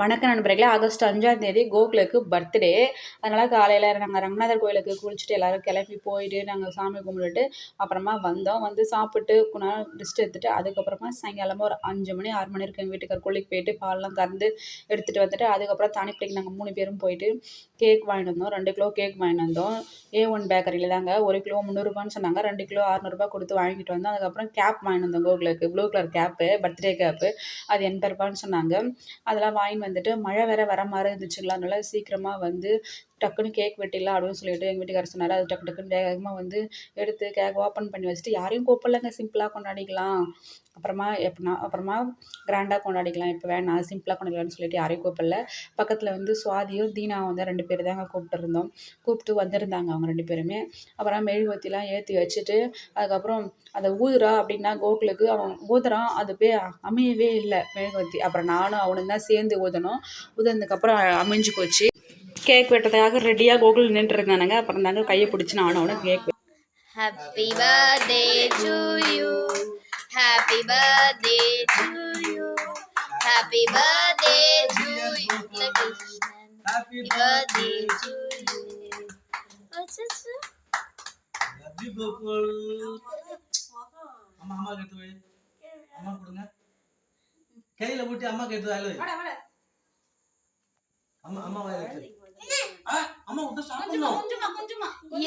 வணக்கம் நண்பர்களே ஆகஸ்ட் அஞ்சாம் தேதி கோகுலுக்கு பர்த்டே அதனால் காலையில் நாங்கள் ரங்கநாதர் கோயிலுக்கு குளிச்சுட்டு எல்லோரும் கிளம்பி போயிட்டு நாங்கள் சாமி கும்பிட்டுட்டு அப்புறமா வந்தோம். வந்து சாப்பிட்டு கொஞ்ச நாள் ரெஸ்ட் எடுத்துகிட்டு அதுக்கப்புறமா சாயங்காலமாக ஒரு அஞ்சு மணி ஆறு மணி இருக்கு எங்கள் வீட்டுக்கார் கோழிக்கு போயிட்டு பால்லாம் கறந்து எடுத்துகிட்டு வந்துட்டு அதுக்கப்புறம் தானிப்பள்ளிக்கு நாங்கள் மூணு பேரும் போயிட்டு கேக் வாங்கிட்டு வந்தோம். ரெண்டு கிலோ கேக் வாங்கிட்டு வந்தோம். ஏ ஒன் பேக்கரியில் தாங்க ஒரு கிலோ முந்நூறுரூபான்னு சொன்னாங்க. ரெண்டு கிலோ அறநூறுபா கொடுத்து வாங்கிட்டு வந்தோம். அதுக்கப்புறம் கேப் வாங்கிட்டு வந்தோம் கோகுலுக்கு. Blue colour cap birthday cap அது எண்பது ரூபான்னு சொன்னாங்க. அதெல்லாம் வாங்கிட்டு வந்துட்டு மழை வேற வர மாதிரி இருந்துச்சுங்களா அதனால சீக்கிரமாக வந்து டக்குன்னு கேக் வெட்டிடலாம் அப்படின்னு சொல்லிட்டு எங்கள் வீட்டுக்காரர் சொன்னார். அது டக்கு டக்குன்னு வேகமாக வந்து எடுத்து கேக் ஓப்பன் பண்ணி வச்சுட்டு யாரையும் கூப்பிடலங்க சிம்பிளாக கொண்டாடிக்கலாம். அப்புறமா எப்படின்னா அப்புறமா கிராண்டாக கொண்டாடிக்கலாம். இப்போ வேணாம் சிம்பிளாக கொண்டாடிக்கலாம்னு சொல்லிட்டு யாரையும் கூப்பிடல. பக்கத்தில் வந்து சுவாதியும் தீனாவும் வந்து ரெண்டு பேர் தாங்க கூப்பிட்டுருந்தோம். கூப்பிட்டு வந்திருந்தாங்க அவங்க ரெண்டு பேருமே. அப்புறம் மெழுகுவத்திலாம் ஏற்றி வச்சுட்டு அதுக்கப்புறம் அதை ஊதுறா அப்படின்னா கோகுலுக்கு அவன் ஊதுறான் அது போய் அமையவே இல்லை மெழுகுவத்தி. அப்புறம் நானும் அவனும் தான் சேர்ந்து ஊதணும் ஊதுனதுக்கப்புறம் அமைஞ்சு போச்சு கேக் வெட்டுறதுக்காக ரெடியாக கோகுல் நின்றுட்டு இருந்தானுங்க அப்புறம் தாங்க கையை பிடிச்சி நானும் அவனும் cake you. Happy birthday to you. Happy birthday to you. Krishnan. Happy birthday to you. What's this? Love you Gokul அம்மா அம்மா கேட்டு அம்மா கொடுங்க கையில ஊட்டி அம்மா கேட்டு அம்மா அம்மா வாயில எடுத்து ஆ, அம்மா விட்டு சாப்பிடணும்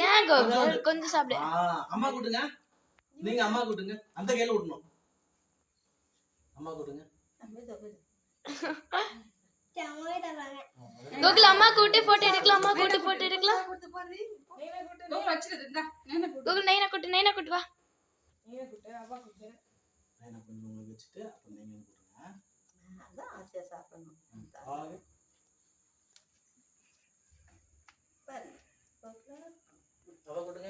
ஏன் கோகுல் கொஞ்சம். சாப்பிடு. ஆ, அம்மா கொடுங்க நீங்க அம்மா கொடுங்க அந்த கையில விடணும் அம்மா கொடுங்க கோகுல் அம்மா கூட்டி போட்டோ எடுக்கலாம் அம்மா கூட்டி போட்டோ எடுக்கலாம். கோகுல் நைனா கூட்டு. நைனா கூட்டு வா. நான் கொஞ்சம் உங்களுக்கு வச்சுட்டு அப்புறம் நீங்க கொடுங்க ஆ, அவ கொடுங்க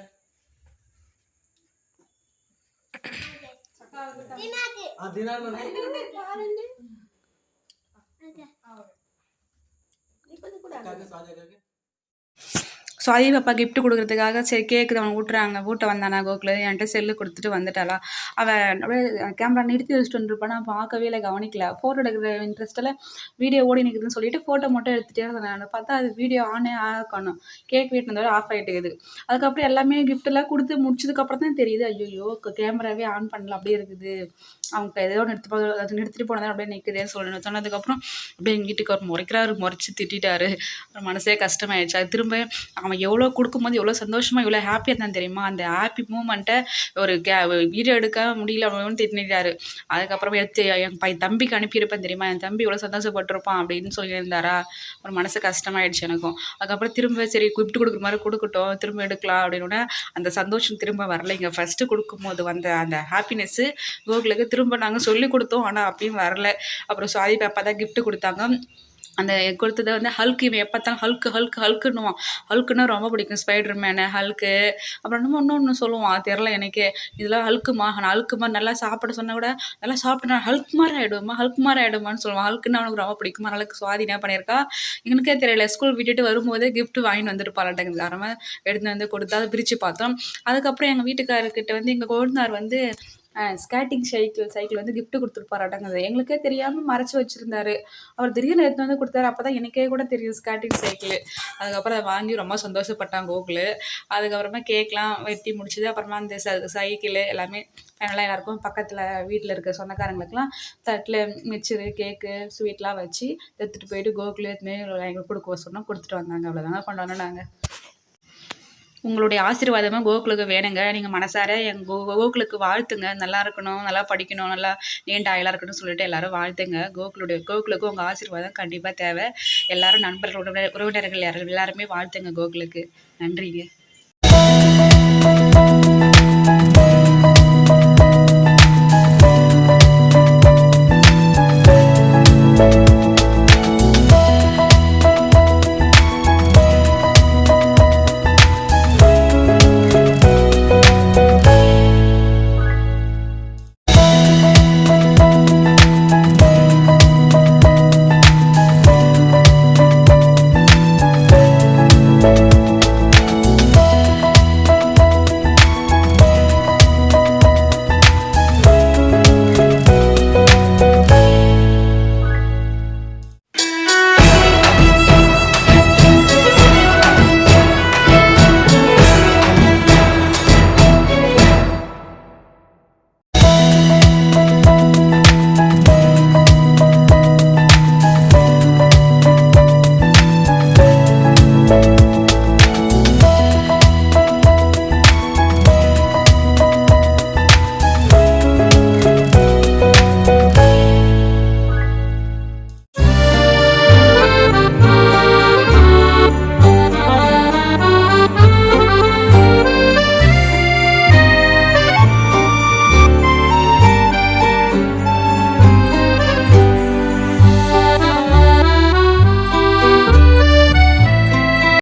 ஆ ஸோ அதே பாப்பா கிஃப்ட் கொடுக்கறதுக்காக சரி கேக்கு அவன் ஊட்டுறாங்க. ஊட்ட வந்தானா கோகுல? என்கிட்ட செல்லு கொடுத்துட்டு வந்துட்டாளா? அவன் அப்படியே கேமரா நிறுத்தி வச்சுட்டு வந்துருப்பானா? நான் பார்க்கவே இல்லை கவனிக்கல. ஃபோட்டோ எடுக்கிற இன்ட்ரெஸ்ட்டில் வீடியோ ஓடி நிற்குதுன்னு சொல்லிட்டு ஃபோட்டோ மட்டும் எடுத்துகிட்டே இருந்தேன் நான். பார்த்தா அது வீடியோ ஆனே ஆகணும். கேக் வீட்டினதோட ஆஃப் ஆகிட்டுக்குது அதுக்கப்புறம் எல்லாமே கிஃப்ட்டெல்லாம் கொடுத்து முடிச்சதுக்கப்புறம் தான் தெரியுது. ஐயோ கேமராவே ஆன் பண்ணல. அப்படியே இருக்குது. அவங்க ஏதோ நிறுத்தி போ- அது நிறுத்திட்டு போனதான் அப்படியே நிற்குதேன்னு சொல்லணும். சொன்னதுக்கப்புறம் அப்படியே எங்கள் வீட்டுக்கு ஒரு முறைக்கிறாரு முறைச்சி திட்டிட்டாரு. அப்புறம் மனசே கஷ்டமாயிடுச்சு. அது திரும்ப அவன் எவ்வளோ கொடுக்கும்போது எவ்வளோ சந்தோஷமாக எவ்வளோ ஹாப்பியாக இருந்தான் தெரியுமா? அந்த ஹாப்பி மூமெண்ட்டை ஒரு கே வீடியோ எடுக்க முடியல அப்படின்னு திட்டினாரு அதுக்கப்புறம் எடுத்து என் பையன் தம்பிக்கு அனுப்பியிருப்பேன் தெரியுமா? என் தம்பி எவ்வளோ சந்தோஷப்பட்டிருப்பான் அப்படின்னு சொல்லியிருந்தாரா? ஒரு மனசு கஷ்டமாயிடுச்சு எனக்கும். அதுக்கப்புறம் திரும்ப சரி கிஃப்ட் கொடுக்குற மாதிரி கொடுக்கட்டும் திரும்ப எடுக்கலாம் அப்படின்னு அந்த சந்தோஷம் திரும்ப வரலைங்க ஃபஸ்ட்டு கொடுக்கும்போது வந்த அந்த ஹாப்பினஸ்ஸு கோகுலுக்கு திரும்ப நாங்கள் சொல்லி கொடுத்தோம். ஆனால் அப்பயும் வரல. அப்புறம் சுவாதி பாப்பா தான் கிஃப்ட் கொடுத்தாங்க. அந்த கொடுத்ததை வந்து ஹல்க் இவன் எப்போ பார்த்தாலும் ஹல்க்கு ஹல்க் ஹல்க்குன்னுவான் ஹல்க்குன்னா ரொம்ப பிடிக்கும். ஸ்பைடர் மேனு ஹல்க்கு அப்புறம் இன்னும் ஒன்று சொல்லுவான். தெரில எனக்கு. இதெல்லாம் ஹல்க்குமா நான் ஹல்க்குமா நல்லா சாப்பிட சொன்னால் கூட நல்லா சாப்பிட்டு நான் ஹல்க் மாதிரி ஆகிடுவேம்மா ஹல்க் மாதிரி ஆகிடுமான்னு சொல்லுவான். ஹல்க்குன்னு அவனுக்கு ரொம்ப பிடிக்குமா. அளவுக்கு சுவாதி என்ன பண்ணியிருக்கா? எனக்கே தெரியல. ஸ்கூல் விட்டுட்டு வரும்போதே கிஃப்ட் வாங்கிட்டு வந்துருப்பாளாட்டங்குது காரமாக எடுத்து வந்து கொடுத்து அதை பிரித்து பார்த்தோம். அதுக்கப்புறம் எங்கள் வீட்டுக்காரர்கிட்ட வந்து எங்கள் கொழுந்தார் வந்து ஸ்கேட்டிங் சைக்கிள் சைக்கிள் வந்து gift கொடுத்துருப்பாராட்டங்குது எங்களுக்கே தெரியாமல் மறைச்சி வச்சுருந்தாரு. அவர் திடீர்னு எடுத்து வந்து கொடுத்தாரு. அப்போ தான் எனக்கே கூட தெரியும் ஸ்கேட்டிங் சைக்கிள் அதுக்கப்புறம் அதை வாங்கி ரொம்ப சந்தோஷப்பட்டான் கோகுல் அதுக்கப்புறமா கேக்லாம் வெட்டி முடிச்சது. அப்புறமா அந்த ச சைக்கிள் எல்லாமே அதனால் எல்லாருக்கும் பக்கத்தில் வீட்டில் இருக்க சொந்தக்காரங்களுக்குலாம் தட்டில் மிச்சரு கேக்கு ஸ்வீட்லாம் வச்சு எடுத்துகிட்டு போயிட்டு கோகுல் எடுத்துமே எங்களுக்கு கொடுக்க சொன்னோம். கொடுத்துட்டு வந்தாங்க. அவ்வளோதாங்க கொண்டு வந்தோம் நாங்கள் உங்களுடைய ஆசீர்வாதமாக கோகுலுக்கு வேணுங்க. நீங்கள் மனசார எங்கள் கோ கோகுலுக்கு வாழ்த்துங்க. நல்லா இருக்கணும் நல்லா படிக்கணும் நல்லா நீண்ட ஆயிலாக இருக்கணும்னு சொல்லிட்டு எல்லாரும் வாழ்த்துங்க. கோகுலுடைய கோகுலுக்கு உங்கள் ஆசீர்வாதம் கண்டிப்பாக தேவை. எல்லாரும் நண்பர்கள் உறவினர் உறவினர்கள் யாரும் எல்லாருமே வாழ்த்துங்க கோகுலுக்கு. நன்றிங்க.